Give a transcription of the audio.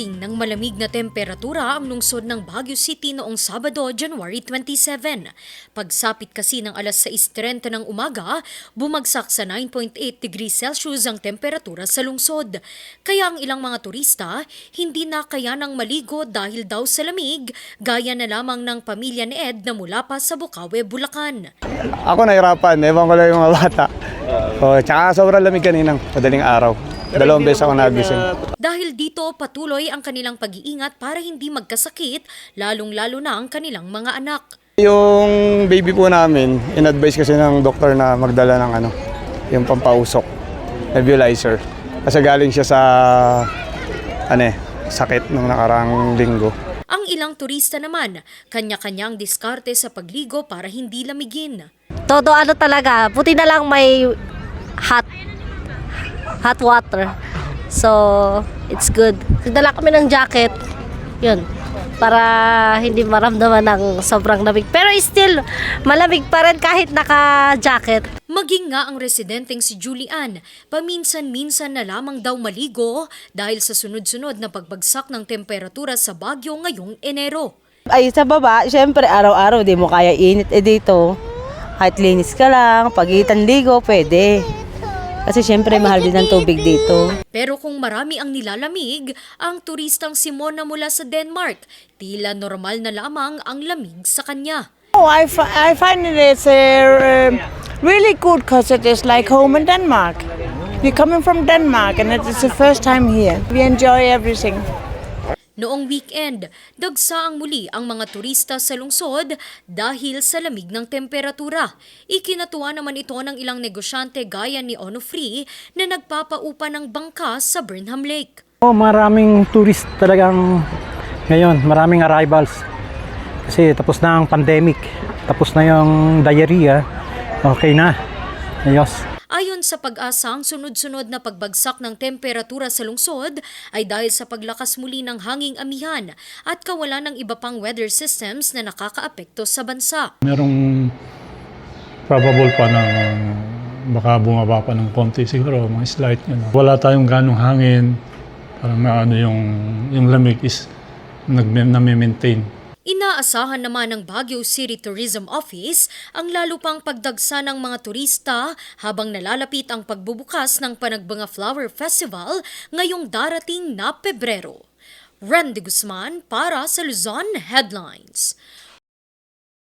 Nagising ng malamig na temperatura ang lungsod ng Baguio City noong Sabado, January 27. Pagsapit kasi ng alas 6.30 ng umaga, bumagsak sa 9.8 degrees Celsius ang temperatura sa lungsod. Kaya ang ilang mga turista hindi na kaya ng maligo dahil daw sa lamig, gaya na lamang ng pamilya ni Ed na mula pa sa Bukawe, Bulacan. Ako nahirapan, ewan ko lang yung mga bata. Oh, tsaka sobrang lamig kaninang madaling araw. Dalawang beses ako nagising. Dahil dito patuloy ang kanilang pag-iingat para hindi magkasakit, lalong-lalo na ang kanilang mga anak. Yung baby po namin, in-advise kasi ng doktor na magdala ng ano, yung pampausok, nebulizer. Kasi galing siya sa ano eh, sakit nung nakarang linggo. Ang ilang turista naman, kanya-kanyang diskarte sa pagligo para hindi lamigin. Todo ano talaga, buti na lang may hot hot water. So, it's good. Nagdala kami ng jacket. Yun. Para hindi maramdaman ng sobrang lamig. Pero still, malamig pa rin kahit naka-jacket. Maging nga ang residenteng si Julian, paminsan-minsan na lamang daw maligo dahil sa sunod-sunod na pagbagsak ng temperatura sa Baguio ngayong Enero. Ay, sa baba, syempre, araw-araw, di mo kaya init. Eh, dito, kahit linis ka lang, pagitan ligo, pwede. Kasi syempre, mahal din ang tubig dito. Pero kung marami ang nilalamig, ang turistang si Mona mula sa Denmark, tila normal na lamang ang lamig sa kanya. Oh, I, fi- I find it is uh, really good because it is like home in Denmark. We're coming from Denmark and it is the first time here. We enjoy everything. Noong weekend, dagsa ang muli ang mga turista sa lungsod dahil sa lamig ng temperatura. Ikinatuwa naman ito ng ilang negosyante gaya ni Onofree na nagpapaupa ng bangka sa Burnham Lake. Oh, maraming tourist talagang ngayon, maraming arrivals. Kasi tapos na ang pandemic, tapos na yung diarrhea, okay na. Ayos. Ayon sa pag-asa, ang sunod-sunod na pagbagsak ng temperatura sa lungsod ay dahil sa paglakas muli ng hanging amihan at kawalan ng iba pang weather systems na nakakaapekto sa bansa. Merong probable pa na baka bumaba pa ng konti siguro, mga slight. You know. Wala tayong ganong hangin, parang ano yung, yung lamig is nag, nami-maintain. Inaasahan naman ng Baguio City Tourism Office ang lalo pang pagdagsa ng mga turista habang nalalapit ang pagbubukas ng Panagbanga Flower Festival ngayong darating na Pebrero. Randy Guzman para sa Luzon Headlines.